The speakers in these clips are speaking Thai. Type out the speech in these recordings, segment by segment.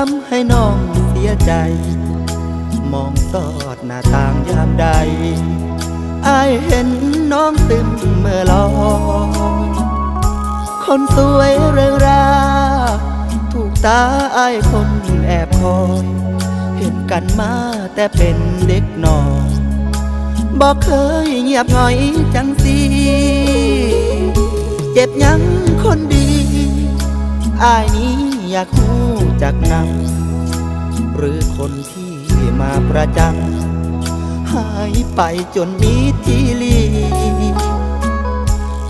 ทำให้น้องเสียใจ มองสอดหน้าต่างยามใดอายเห็นน้องตึมเมื่อลอยคนสวยเริงรา ถูกตาอายคนแอบคอยเห็นกันมาแต่เป็นเด็กน้อยบอกเคยเงียบหงอยจังสีเจ็บยังคนดีอายนี้อยากหู จากนำหรือคนที่มาประจังหายไปจนมีทีลี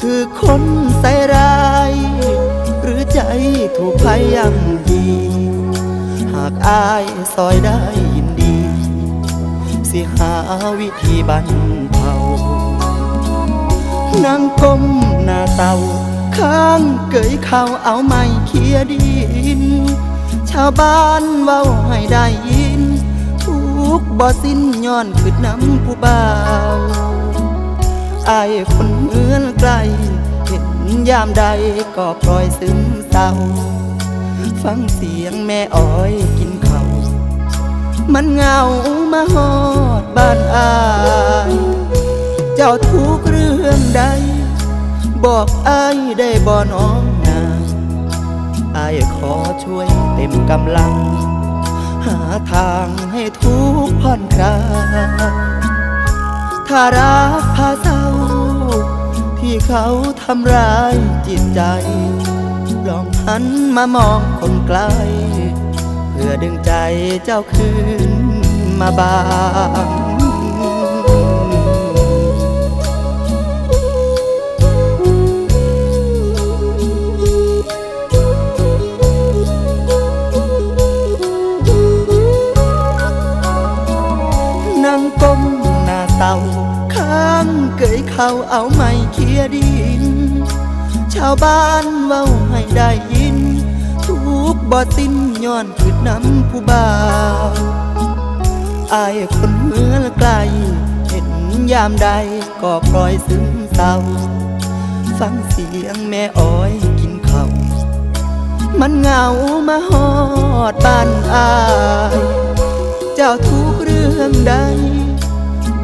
คือคนใส่ร้าย หรือใจถูกพยายามดี หากอายซอยได้ยินดี สิหาวิธีบรรเทานั่งก้มหน้าเตาข้างเกยเข้าเอาไม้เคียดิน ชาวบ้านเว้าให้ได้ยิน ทุกบ่สิ้นย้อนขึ้นน้ำผู้บ่าวอายคนเหมือนไกล เห็นยามใดก็ปล่อยซึมเศร้า ฟังเสียงแม่อ้อยกินเขา มันเหงามาหอดบ้านอายเจ้าทุกเรื่องใด บอกอายได้บ่น้องนา อายขอช่วยเต็มกำลัง หาทางให้ทุกข์ผ่อนคลายถ้ารักพาเศร้า ที่เขาทำร้ายจิตใจ ลองหันมามองคนไกล เพื่อดึงใจเจ้าคืนมาบาง เขาเอาไม้เคียดิน ชาวบ้านเว้าให้ได้ยิน ทุกบ่สิ้นย้อนขึ้นน้ำผู้บ่าวอายคนเมือไกล เห็นยามใดก็ปล่อยซึมเศร้า ฟังเสียงแม่อ้อยกินข้าวมันเหงามาหอดบ้านอาย เจ้าทุกเรื่องใด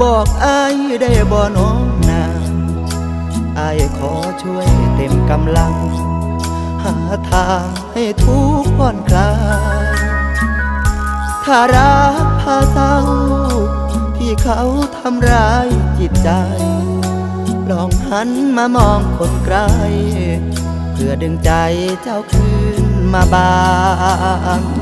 บอกอายได้บ่น้องนาอาย ขอช่วยเต็มกำลัง หาทางให้ทุกข์ผ่อนคลายถ้ารักพาเศร้าที่เขาทำร้ายจิตใจ ลองหันมามองคนไกล เพื่อดึงใจเจ้าคืนมาบาง